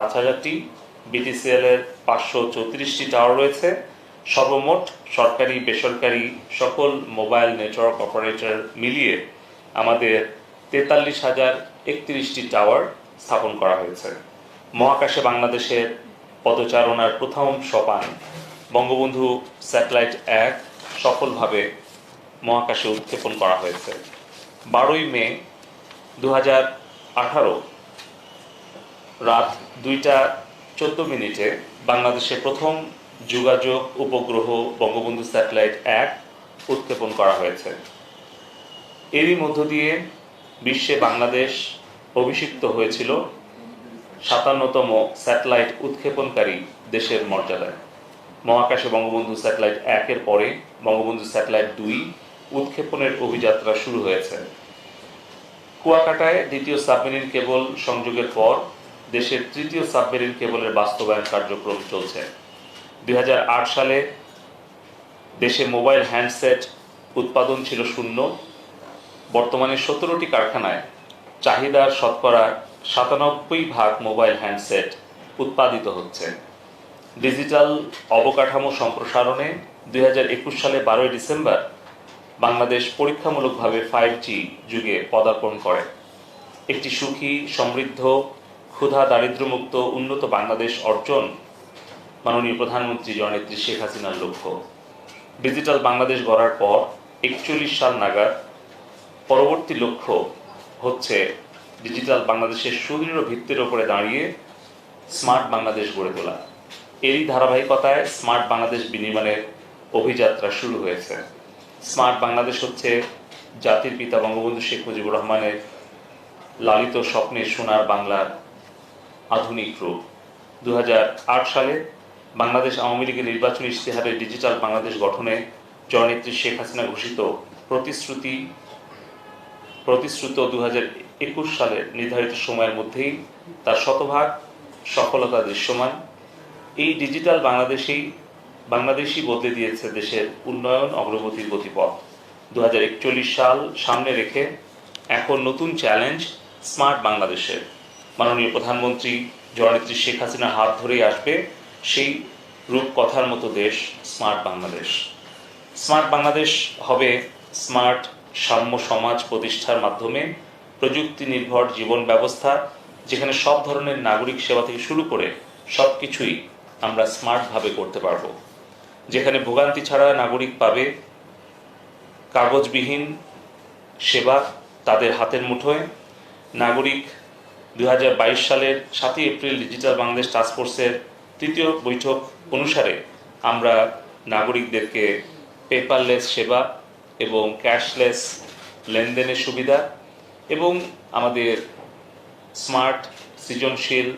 পাঁচ হাজারটি বিটিসিএল এর পাঁচশো চৌত্রিশটি টাওয়ার রয়েছে। সর্বমোট সরকারি, বেসরকারি সকল মোবাইল নেটওয়ার্ক অপারেটর মিলিয়ে আমাদের তেতাল্লিশ হাজার একত্রিশটি টাওয়ার স্থাপন করা হয়েছে। মহাকাশে বাংলাদেশের পদচারণার প্রথম সোপান, বঙ্গবন্ধু স্যাটেলাইট এক সফলভাবে মহাকাশে উৎক্ষেপণ করা হয়েছে। বারোই মে দু হাজার আঠারো রাত দুইটা চোদ্দ মিনিটে বাংলাদেশের প্রথম যোগাযোগ উপগ্রহ বঙ্গবন্ধু স্যাটেলাইট এক উৎক্ষেপণ করা হয়েছে। এরই মধ্য দিয়ে বিশ্বে বাংলাদেশ অভিষিক্ত হয়েছিল সাতান্নতম স্যাটেলাইট উৎক্ষেপণকারী দেশের মর্যাদায়। মহাকাশে বঙ্গবন্ধু স্যাটেলাইট একের পরে বঙ্গবন্ধু স্যাটেলাইট দুই উৎক্ষেপণের অভিযাত্রা শুরু হয়েছে। কুয়াকাটায় দ্বিতীয় সাবমেরিন কেবল সংযোগের পর দেশের তৃতীয় সাবমেরিন কেবলের বাস্তবায়ন কার্যক্রম চলছে। দুই হাজার আট সালে দেশে মোবাইল হ্যান্ডসেট উৎপাদন ছিল শূন্য। বর্তমানে সতেরোটি কারখানায় চাহিদার শতকরা সাতানব্বই ভাগ মোবাইল হ্যান্ডসেট উৎপাদিত হচ্ছে। ডিজিটাল অবকাঠামো সম্প্রসারণে দুই হাজার একুশ সালে বারোই ডিসেম্বর বাংলাদেশ পরীক্ষামূলকভাবে ফাইভ জি যুগে পদার্পণ করে। একটি সুখী, সমৃদ্ধ ক্ষুধা, দারিদ্র্যমুক্ত, উন্নত বাংলাদেশ অর্জন মাননীয় প্রধানমন্ত্রী জননেত্রী শেখ হাসিনার লক্ষ্য। ডিজিটাল বাংলাদেশ গড়ার পর একচল্লিশ সাল নাগাদ পরবর্তী লক্ষ্য হচ্ছে ডিজিটাল বাংলাদেশের সুদৃঢ় ভিত্তির ওপরে দাঁড়িয়ে স্মার্ট বাংলাদেশ গড়ে তোলা। এরই ধারাবাহিকতায় স্মার্ট বাংলাদেশ বিনির্মাণের অভিযাত্রা শুরু হয়েছে। স্মার্ট বাংলাদেশ হচ্ছে জাতির পিতা বঙ্গবন্ধু শেখ মুজিবুর রহমানের লালিত স্বপ্নের সোনার বাংলার আধুনিক রূপ। দু হাজার আট সালে বাংলাদেশ আওয়ামী লীগের নির্বাচনী ইশতেহারে ডিজিটাল বাংলাদেশ গঠনে জননেত্রী শেখ হাসিনা ঘোষিত প্রতিশ্রুতি, প্রতিশ্রুত দু একুশ সালের নির্ধারিত সময়ের মধ্যেই তার শতভাগ সফলতা দৃশ্যমান। এই ডিজিটাল বাংলাদেশেই, বাংলাদেশই বদলে দিয়েছে দেশের উন্নয়ন অগ্রগতির গতিপথ। দু হাজার একচল্লিশ সাল সামনে রেখে এখন নতুন চ্যালেঞ্জ স্মার্ট বাংলাদেশের। মাননীয় প্রধানমন্ত্রী জননেত্রী শেখ হাসিনার হাত ধরেই আসবে সেই রূপকথার মতো দেশ, স্মার্ট বাংলাদেশ। স্মার্ট বাংলাদেশ হবে স্মার্ট সাম্য সমাজ প্রতিষ্ঠার মাধ্যমে প্রযুক্তি নির্ভর জীবন ব্যবস্থা, যেখানে সব ধরনের নাগরিক সেবা থেকে শুরু করে সব কিছুই আমরা স্মার্টভাবে করতে পারব। যেখানে ভোগান্তি ছাড়া নাগরিক পাবে কাগজবিহীন সেবা তাদের হাতের মুঠোয়। নাগরিক দু হাজার বাইশ সালের সাতই এপ্রিল ডিজিটাল বাংলাদেশ টাস্কফোর্সের তৃতীয় বৈঠক অনুসারে আমরা নাগরিকদেরকে পেপারলেস সেবা এবং ক্যাশলেস লেনদেনের সুবিধা এবং আমাদের স্মার্ট সৃজনশীল,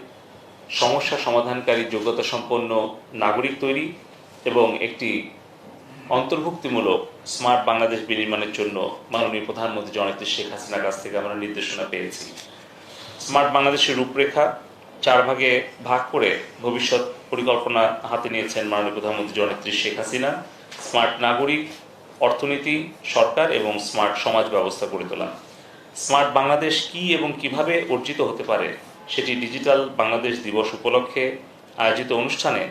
সমস্যা সমাধানকারী যোগ্যতা সম্পন্ন নাগরিক তৈরি এবং একটি অন্তর্ভুক্তিমূলক স্মার্ট বাংলাদেশ বিনির্মাণের জন্য মাননীয় প্রধানমন্ত্রী জননেত্রী শেখ হাসিনার কাছ থেকে আমরা নির্দেশনা পেয়েছি। স্মার্ট বাংলাদেশের রূপরেখা চার ভাগে ভাগ করে ভবিষ্যৎ পরিকল্পনা হাতে নিয়েছেন মাননীয় প্রধানমন্ত্রী জননেত্রী শেখ হাসিনা। স্মার্ট নাগরিক, অর্থনীতি, সরকার এবং স্মার্ট সমাজ ব্যবস্থা গড়ে তোলা। স্মার্ট বাংলাদেশ কি এবং কীভাবে অর্জিত হতে পারে সেটি ডিজিটাল বাংলাদেশ দিবস উপলক্ষে আয়োজিত অনুষ্ঠানে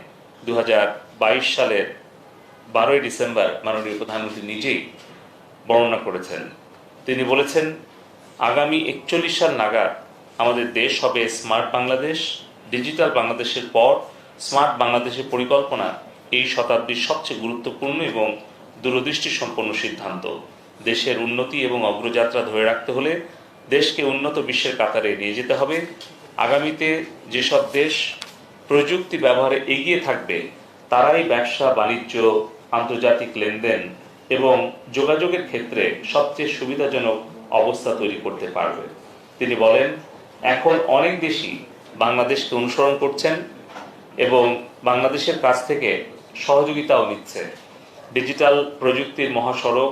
দু হাজার বাইশ সালের বারোই ডিসেম্বর মাননীয় প্রধানমন্ত্রী নিজেই বর্ণনা করেছেন। তিনি বলেছেন, আগামী একচল্লিশ সাল নাগাদ আমাদের দেশ হবে স্মার্ট বাংলাদেশ, ডিজিটাল বাংলাদেশের পর স্মার্ট বাংলাদেশের পরিকল্পনা এই শতাব্দীর সবচেয়ে গুরুত্বপূর্ণ এবং দূরদৃষ্টি সম্পন্ন সিদ্ধান্ত। দেশের উন্নতি এবং অগ্রযাত্রা ধরে রাখতে হলে দেশকে উন্নত বিশ্বের কাতারে নিয়ে যেতে হবে। আগামীতে যেসব দেশ প্রযুক্তি ব্যবহারে এগিয়ে থাকবে, তারাই ব্যবসা, বাণিজ্য, আন্তর্জাতিক লেনদেন এবং যোগাযোগের ক্ষেত্রে সবচেয়ে সুবিধাজনক অবস্থা তৈরি করতে পারবে। তিনি বলেন এখন অনেক দেশই বাংলাদেশকে অনুসরণ করছেন এবং বাংলাদেশের কাছ থেকে সহযোগিতাও নিচ্ছে। ডিজিটাল প্রযুক্তির মহাসড়ক,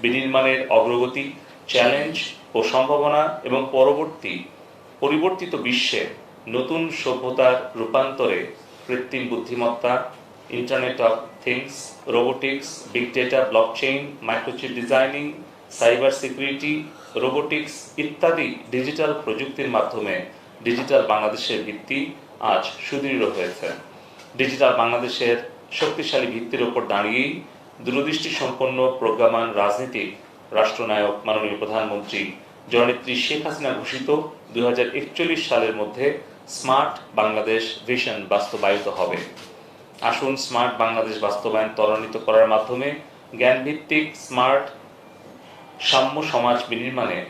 বিনির্মাণের অগ্রগতি, চ্যালেঞ্জ ও সম্ভাবনা এবং পরবর্তী পরিবর্তিত বিশ্বে নতুন সভ্যতার রূপান্তরে কৃত্রিম বুদ্ধিমত্তা internet of things robotics big data blockchain microchip designing cyber security, robotics ইত্যাদি ডিজিটাল প্রযুক্তির মাধ্যমে ডিজিটাল বাংলাদেশের ভিত্তি আজ সুদৃঢ় হয়েছে। ডিজিটাল বাংলাদেশের শক্তিশালী ভিত্তির ওপর দাঁড়িয়েই দূরদৃষ্টি সম্পন্ন প্রজ্ঞামান রাজনীতিক রাষ্ট্রনায়ক মাননীয় প্রধানমন্ত্রী জননেত্রী শেখ হাসিনা ঘোষিত দুই হাজার একচল্লিশ সালের মধ্যে স্মার্ট বাংলাদেশ ভিশন বাস্তবায়িত হবে। আসুন স্মার্ট বাংলাদেশ বাস্তবায়ন ত্বরান্বিত করার মাধ্যমে জ্ঞানভিত্তিক স্মার্ট সাম্য সমাজ বিনির্মাণে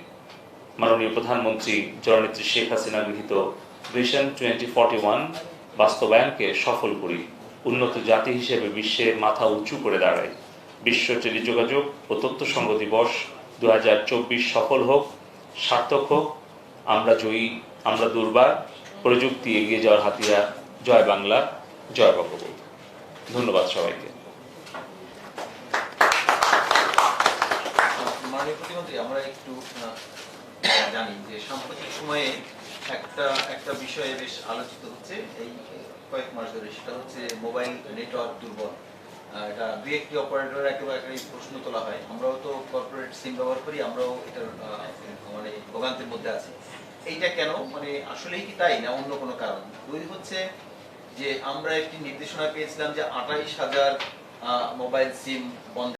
মাননীয় প্রধানমন্ত্রী জননেত্রী শেখ হাসিনা গৃহীত ভিশন টোয়েন্টি ফর্টি ওয়ান বাস্তবায়নকে সফল করি। উন্নত জাতি হিসেবে বিশ্বে মাথা উঁচু করে দাঁড়াই। বিশ্ব টেলিযোগাযোগ ও তথ্য সংঘ দিবস দু হাজার চব্বিশ সফল হোক, সার্থক হোক, আমরা জয়ী, আমরা দুর্বার, প্রযুক্তি এগিয়ে যাওয়ার হাতিয়ার, জয় বাংলা, জয় বঙ্গবন্ধু। ধন্যবাদ সবাইকে। মাননীয় প্রতিমন্ত্রী, আমরা একটু জানি যে সাম্প্রতিক সময়ে একটা একটা বিষয়ে বেশ আলোচিত হচ্ছে। এই কয়েক মাস ধরে সেটা হচ্ছে মোবাইল নেটওয়ার্ক দুর্বল। এটা দুই একটি অপারেটর একেবারে প্রশ্ন তোলা হয়। আমরাও তো কর্পোরেট সিম ব্যবহার করি, আমরাও এটার মানে ভোগান্তির মধ্যে আছি। এইটা কেন? মানে আসলেই কি তাই না অন্য কোনো কারণ? দুই হচ্ছে যে আমরা একটি নির্দেশনা পেয়েছিলাম যে আঠাইশ হাজার মোবাইল সিম বন্ধ